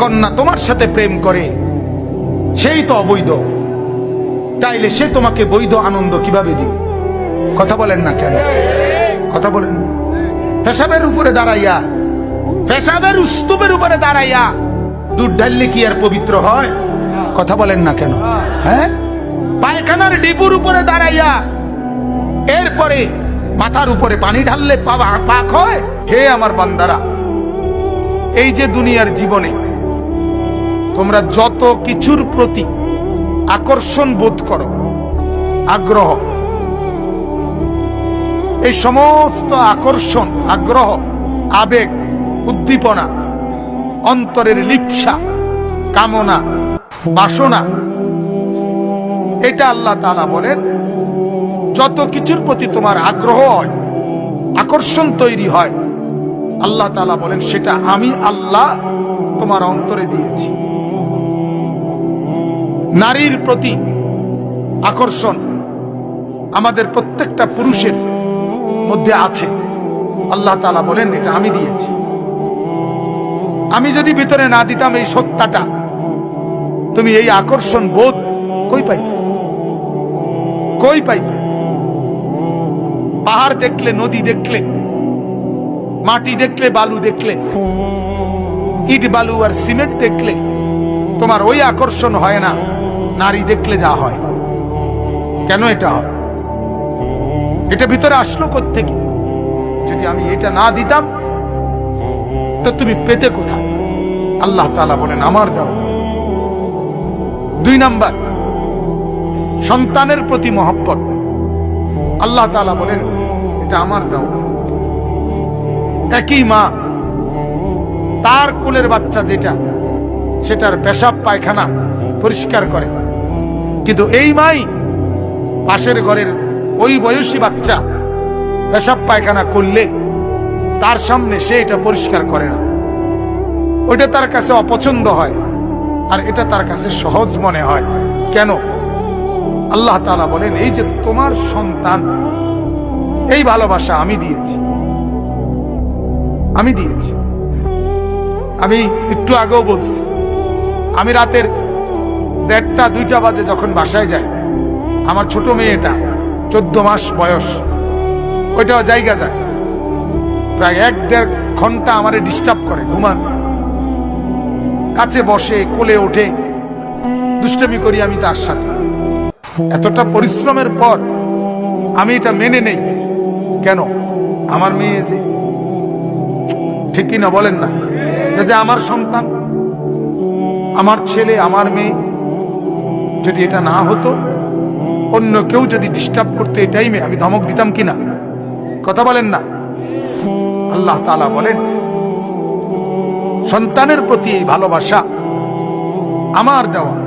কন্যা তোমার সাথে প্রেম করে, সেই তো অবৈধ। তাইলে সে তোমাকে বৈধ আনন্দ কীভাবে দিবে? কথা বলেন না কেন? কথা বলেন পেশাবের উপরে দাঁড়াইয়া, পেশাবের উস্তুবের উপরে দাঁড়াইয়া দুধ ঢাললে কি আর পবিত্র হয়? কথা বলেন না কেন? হ্যাঁ? পায়খানার ডিপুর উপরে দাঁড়াইয়া, এরপরে মাথার উপরে পানি ঢাললে পাক হয়? হে আমার বান্দারা, এই যে দুনিয়ার জীবনে তোমরা যত কিছুর প্রতি আকর্ষণ বোধ করো, আগ্রহ, এই সমস্ত আকর্ষণ, আগ্রহ, আবেগ, উদ্দীপনা, অন্তরের লিপ্সা, কামনা, বাসনা, এটা আল্লাহ তাআলা বলেন, যত কিছুর প্রতি তোমার আগ্রহ হয়, আকর্ষণ তৈরি হয়, আল্লাহ তালা বলেন, সেটা আমি আল্লাহ তোমার অন্তরে দিয়েছি। নারীর প্রতি আকর্ষণ আমাদের প্রত্যেকটা পুরুষের মধ্যে আছে। আল্লাহ তালা বলেন, এটা আমি দিয়েছি। আমি যদি ভিতরে না দিতাম এই সত্তাটা, তুমি এই আকর্ষণ বোধ কই পাইতে? কই পাইতে? পাহাড় দেখলে, নদী দেখলে, মাটি দেখলে, বালু দেখলে, ইট, বালু আর সিমেন্ট দেখলে তোমার ওই আকর্ষণ হয় না। নারী দেখলে যা হয়। কেন এটা হয়? এটা ভিতরে আসলো থেকে যদি আমি এটা না দিতাম, তো তুমি পেতে কোথায়? আল্লাহ তাআলা বলেন, আমার দাও দুই নাম্বার, সন্তানের প্রতি মহব্বত। আল্লাহ তাআলা বলেন, এটা আমার দাও একই মা, তার কোলের বাচ্চা যেটা সেটার পেশাব পায়খানা পরিষ্কার করে। কিন্তু এই মাই পাশের ঘরের ওই বয়সী বাচ্চা পেশাব পায়খানা করলে তার সামনে সে এটা পরিষ্কার করে না। ওইটা তার কাছে অপছন্দ হয় আর এটা তার কাছে সহজ মনে হয়। কেন? আল্লাহ তাআলা বলেন, এই যে তোমার সন্তান, এই ভালোবাসা আমি দিয়েছি। আমি দিয়েছি। আমি একটু আগেও বলছি আমি রাতের দেড়টা, দুইটা বাজে যখন বাসায় যাই, আমার ছোট মেয়েটা চোদ্দ মাস বয়স, ওইটাও জায়গা যায়। প্রায় এক দেড় ঘণ্টা আমারে ডিস্টার্ব করে ঘুমান কাছে বসে, কোলে ওঠে, দুষ্টামি করি আমি তার সাথে। এতটা পরিশ্রমের পর আমি এটা মেনে নেই। কেন? আমার মেয়ে যে ঠিক কিনা বলেন না। যে আমার সন্তান আমার ছেলে, আমার মেয়ে, যদি এটা না হতো, অন্য কেউ যদি ডিস্টার্ব করতো এই টাইমে আমি ধমক দিতাম কিনা? কথা বলেন না। আল্লাহ তালা বলেন, সন্তানের প্রতি ভালোবাসা আমার দেওয়া।